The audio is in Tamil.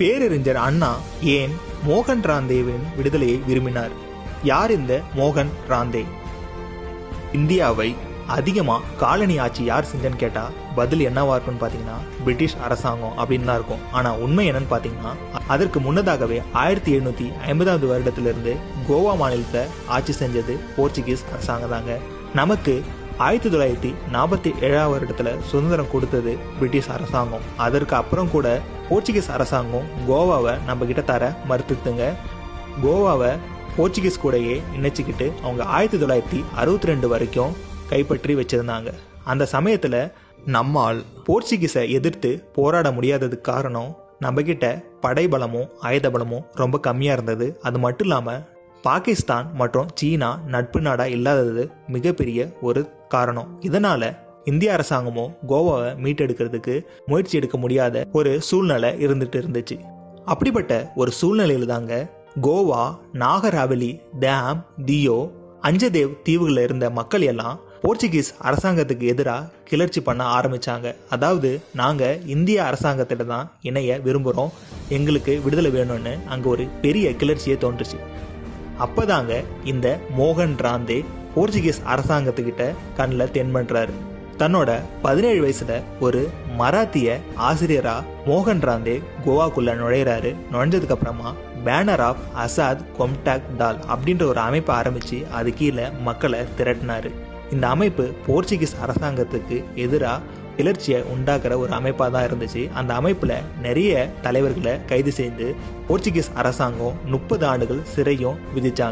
பேரறிஞர் அண்ணா ஏன் மோகன் ராந்தேவின் விடுதலையை விரும்பினார்? யார் இந்த மோகன் ராந்தே? இந்தியாவை அதிகமா காலனி ஆட்சி யார் செஞ்சேன்னு கேட்டா பதில் என்னவா இருக்கும்னு பாத்தீங்கன்னா பிரிட்டிஷ் அரசாங்கம் அப்படின்னு தான் இருக்கும். ஆனா உண்மை என்னன்னு பாத்தீங்கன்னா அதற்கு முன்னதாகவே ஆயிரத்தி எழுநூத்தி ஐம்பதாவது வருடத்திலிருந்து கோவா மாநிலத்தை ஆட்சி செஞ்சது போர்ச்சுகீஸ் அரசாங்கம் தாங்க. நமக்கு ஆயிரத்தி தொள்ளாயிரத்தி நாற்பத்தி ஏழாவது வருடத்துல சுதந்திரம் கொடுத்தது பிரிட்டிஷ் அரசாங்கம். அதற்கு அப்புறம் கூட போர்ச்சுகீஸ் அரசாங்கம் கோவாவை நம்ம கிட்ட தர மறுத்துத்துங்க கோவாவை போர்ச்சுகீஸ் கூடயே இணைச்சிக்கிட்டு அவங்க ஆயிரத்தி தொள்ளாயிரத்தி அறுபத்தி ரெண்டு வரைக்கும் கைப்பற்றி வச்சிருந்தாங்க. அந்த சமயத்தில் நம்மால் போர்ச்சுகீஸை எதிர்த்து போராட முடியாததுக்கு காரணம் நம்ம கிட்ட படைபலமும் ஆயுத பலமும் ரொம்ப கம்மியாக இருந்தது. அது மட்டும் இல்லாமல் பாகிஸ்தான் மற்றும் சீனா நட்பு நாடா இல்லாதது மிகப்பெரிய ஒரு காரணம். இதனால இந்திய அரசாங்கமும் கோவாவை மீட்டெடுக்கிறதுக்கு முயற்சி எடுக்க முடியாத ஒரு சூழ்நிலை இருந்துட்டு இருந்துச்சு. அப்படிப்பட்ட ஒரு சூழ்நிலையில தாங்க கோவா நாகர்ஹாவலி டேம் தியோ அஞ்சதேவ் தீவுகளில் இருந்த மக்கள் எல்லாம் போர்ச்சுகீஸ் அரசாங்கத்துக்கு எதிராக கிளர்ச்சி பண்ண ஆரம்பிச்சாங்க. அதாவது நாங்கள் இந்திய அரசாங்கத்திட்ட தான் இணைய விரும்புகிறோம் எங்களுக்கு விடுதலை வேணும்னு அங்கே ஒரு பெரிய கிளர்ச்சியே தோன்றுச்சு. அப்போதாங்க இந்த மோகன் ராந்தே போர்ச்சுகீஸ் அரசாங்கத்துக்கிட்ட கண்ணில் தென்பண்றாரு தன்னோட பதினேழு வயசுல ஒரு மராத்திய ஆசிரியரா மோகன் ராந்தே கோவாக்குள்ள நுழையிறாரு. நுழைஞ்சதுக்கு அப்புறமா பேனர் ஆஃப் அசாத் கொம்டாக் தால் அப்படின்ற ஒரு அமைப்பை ஆரம்பிச்சு அது கீழே மக்களை திரட்டினாரு. இந்த அமைப்பு போர்ச்சுகீஸ் அரசாங்கத்துக்கு எதிராக கிளர்ச்சியை உண்டாக்குற ஒரு அமைப்பாக தான் இருந்துச்சு. அந்த அமைப்பில் நிறைய தலைவர்களை கைது செய்து போர்ச்சுகீஸ் அரசாங்கம் முப்பது ஆண்டுகள் சிறையும் விதிச்சாங்க.